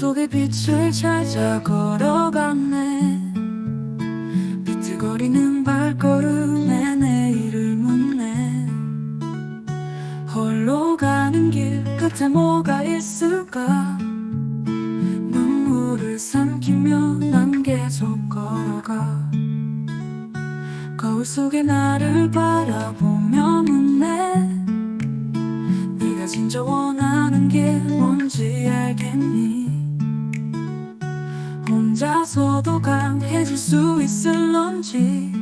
밤의 빛을 찾아 걸어갔네. 비틀거리는 발걸음에 내일을 묻네. 홀로 가는 길 끝에 뭐가 있을까? 눈물을 삼키며 난 계속 걸어가. 거울 속에 나를 바라보며 묻네. 네가 진짜 원하는 게 뭔지 알겠니 혼자서도 강해질 수 있을런지.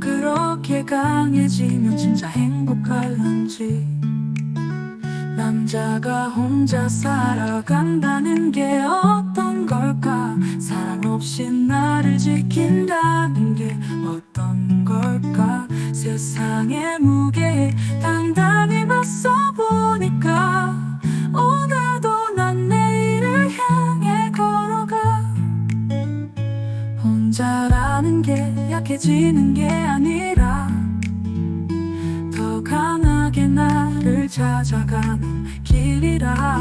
그렇게 강해지면 진짜 행복할런지. 남자가 혼자 살아간다는 게 어떤 걸까? 사랑 없이 나를 지킨다는 게 어떤 걸까? 세상의 무게에 당당히 맞서보 혼자라는 게 약해지는 게 아니라 더 강하게 나를 찾아가는 길이라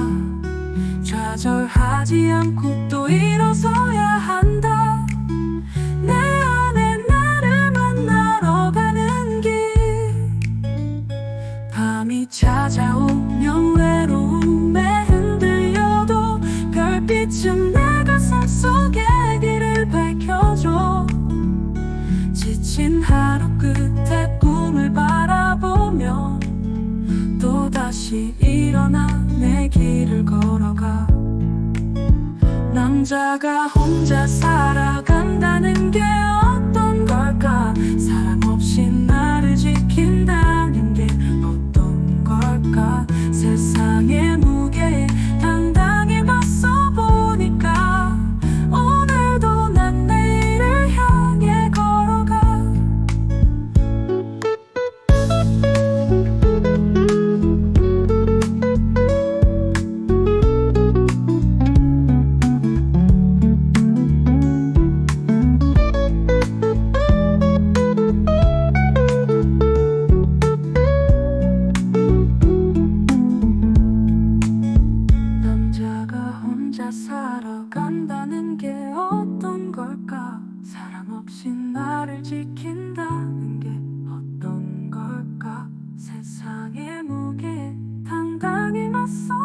좌절하지 않고 또 일어서야 한다 다시 일어나 내 길을 걸어가. 남자가 혼자 살아간다는 게 살아간다는 게 어떤 걸까? 사람 없이 나를 지킨다는 게 어떤 걸까? 세상의 무게 당당히 맞서